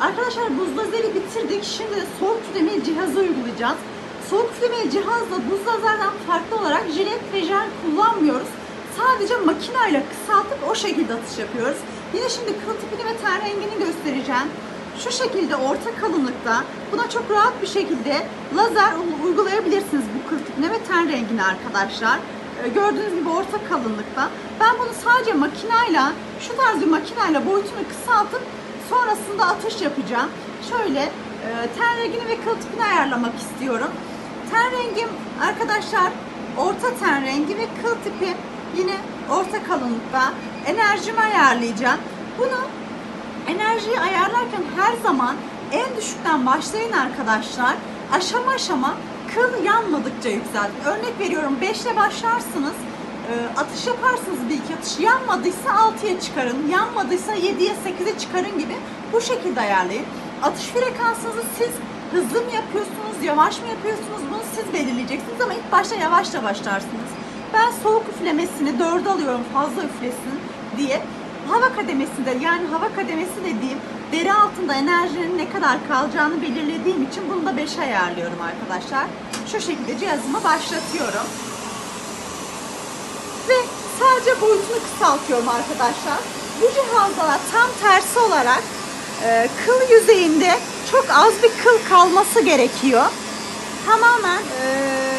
Arkadaşlar buz lazeri bitirdik. Şimdi soğuk üflemeli cihazı uygulayacağız. Soğuk üflemeli cihazla buz lazerden farklı olarak jilet ve jel kullanmıyoruz. Sadece makineyle kısaltıp o şekilde atış yapıyoruz. Yine şimdi kıl tipini ve ten rengini göstereceğim. Şu şekilde orta kalınlıkta buna çok rahat bir şekilde lazer uygulayabilirsiniz bu kıl tipine ve ten rengine arkadaşlar. Ee, Gördüğünüz gibi orta kalınlıkta. Ben bunu sadece makineyle, şu tarz bir makineyle boyutunu kısaltıp sonrasında atış yapacağım. Şöyle e, ten rengini ve kıl tipini ayarlamak istiyorum. Ten rengim arkadaşlar orta ten rengi ve kıl tipi yine orta kalınlıkta. Enerjimi ayarlayacağım. Bunu enerjiyi ayarlarken her zaman en düşükten başlayın arkadaşlar. Aşama aşama kıl yanmadıkça yükseltin. Örnek veriyorum 5 ile başlarsınız. E, Atış yaparsınız bir iki atış. Yanmadıysa 6'ya çıkarın. Yanmadıysa 7'ye 8'e çıkarın gibi bu şekilde ayarlayın. Atış frekansınızı siz hızlı mı yapıyorsunuz, yavaş mı yapıyorsunuz bunu siz belirleyeceksiniz ama ilk başta yavaşça başlarsınız. Ben soğuk üflemesini 4'e alıyorum fazla üflesin diye. Hava kademesinde yani hava kademesi dediğim deri altında enerjinin ne kadar kalacağını belirlediğim için bunu da 5'e ayarlıyorum arkadaşlar. Şu şekilde cihazımı başlatıyorum. Boyutunu kısaltıyorum arkadaşlar. Bu cihazda da tam tersi olarak e, kıl yüzeyinde çok az bir kıl kalması gerekiyor. Tamamen e,